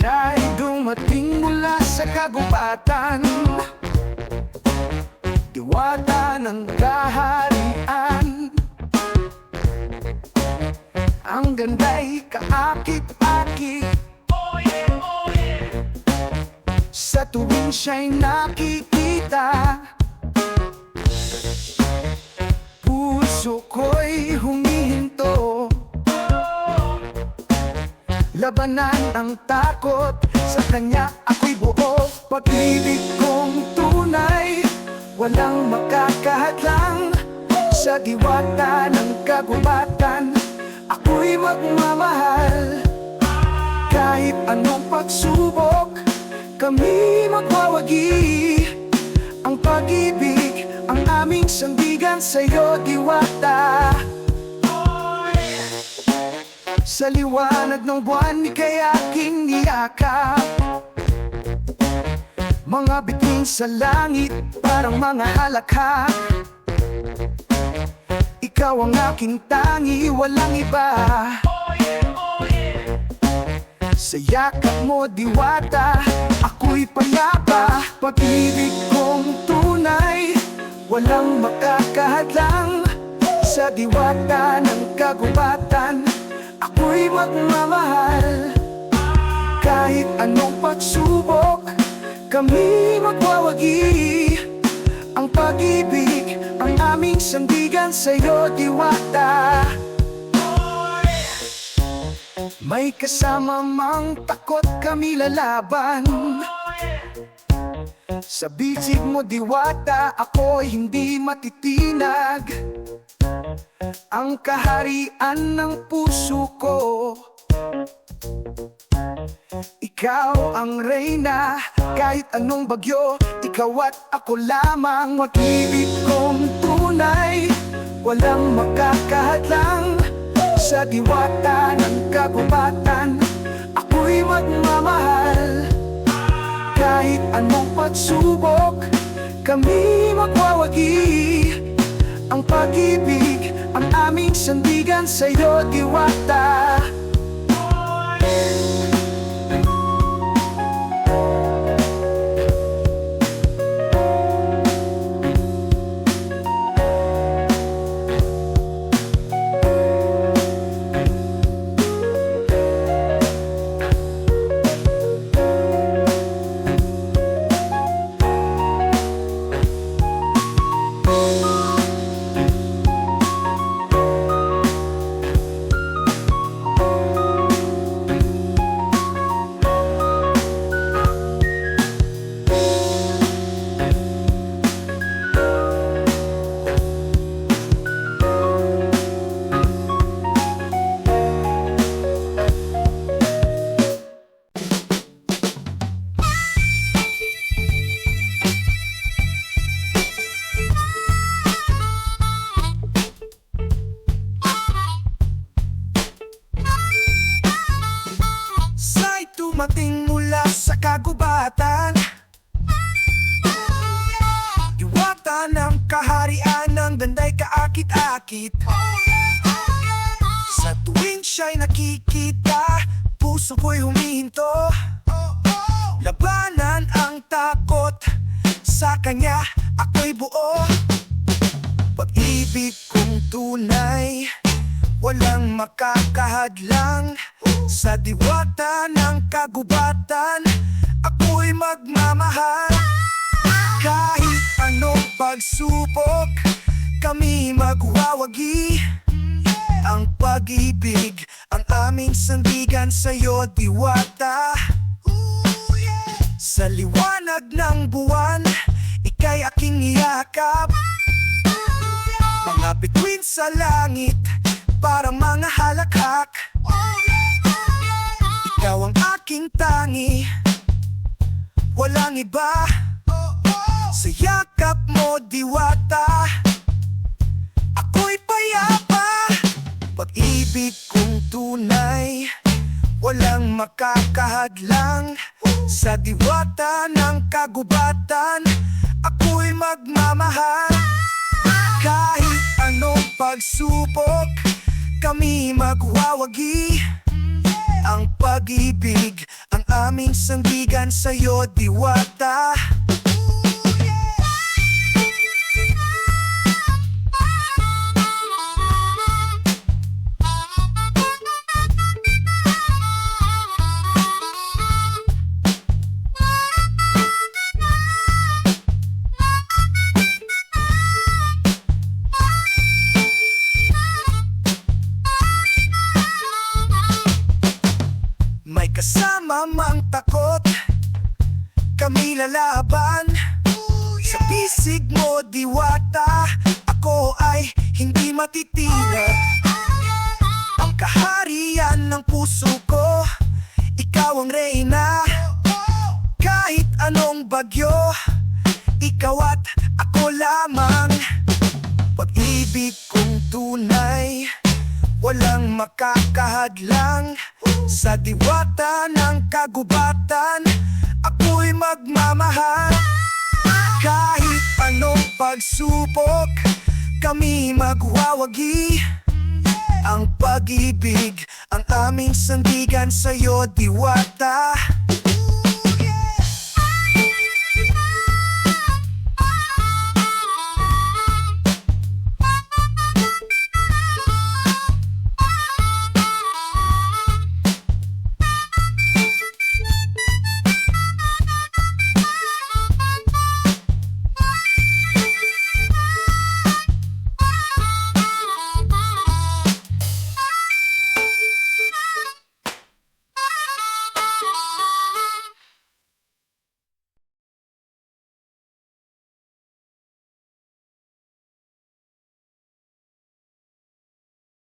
Siya'y dumating mula sa kagubatan. Diwata ng kaharian. Ang ganda'y kaakit-akit. Sa tuwing siya'y nakikita Puso ko'y humihinto Labanan ang takot. Sa kanya ako'y buo Pag-ibig kong tunay. Walang makakahadlang Sa diwata ng kagubatan. Ako'y magmamahal. Kahit anong pagsubok Kami magwawagi. Ang pag-ibig Ang aming sandigan sa'yo diwata sa liwanag ng buwan, ika'y aking niyakap Mga bituin sa langit, parang mga halakhak Ikaw ang aking tangi, walang iba. Sa yakap mo, diwata, ako'y payapa Pag-ibig kong tunay, walang makakahadlang. Sa diwata ng kagubatan magmamahal. Kahit anong pagsubok Kami magwawagi. Ang pag-ibig Ang aming sandigan sa'yo diwata. May kasama mang takot kami lalaban. Sa bisig mo diwata Ako'y hindi matitinag ang kaharian ng puso ko. Ikaw ang reyna Kahit anong bagyo. Ikaw at ako lamang Mag-ibig kong tunay. Walang makakahadlang Sa diwata ng kagubatan. Ako'y magmamahal. Kahit anong pagsubok Kami magwawagi ang pag-ibig, ang aming sandigan sa'yo diwata. Sa'y tumating mula sa kagubatan. Diwata ng kaharian ng danday kaakit-akit. Sa tuwing siya'y nakikita Puso ko'y humihinto. Labanan ang takot Sa kanya ako'y buo. Pag-ibig kong tunay Walang makakahadlang Sa diwata ng kagubatan Ako'y magmamahal. Kahit anong pagsubok Kami magwawagi. Ang pag-ibig Ang aming sandigan sa'yo diwata. Sa liwanag ng buwan Ika'y aking iyakap mga bituin sa langit Parang mga halakhak Ikaw ang aking tangi. Walang iba. Sa yakap mo diwata. Ako'y payapa. Pag-ibig kong tunay. Walang makakahadlang. Sa diwata ng kagubatan Ako'y magmamahal. Kahit anong pagsubok Kami magwawagi Ang pag-ibig. Ang aming sandigan sa'yo diwata kasama takot Kami lalaban. Sa pisig mo diwata Ako ay hindi matitinag Ang kaharian ng puso ko Ikaw ang reyna. Kahit anong bagyo Ikaw at ako lamang. Pag-ibig kong tunay Walang makakahadlang Sa diwata ng kagubatan. Ako'y magmamahal. Kahit anong pagsubok Kami magwawagi. Ang pag-ibig Ang aming sandigan sa'yo diwata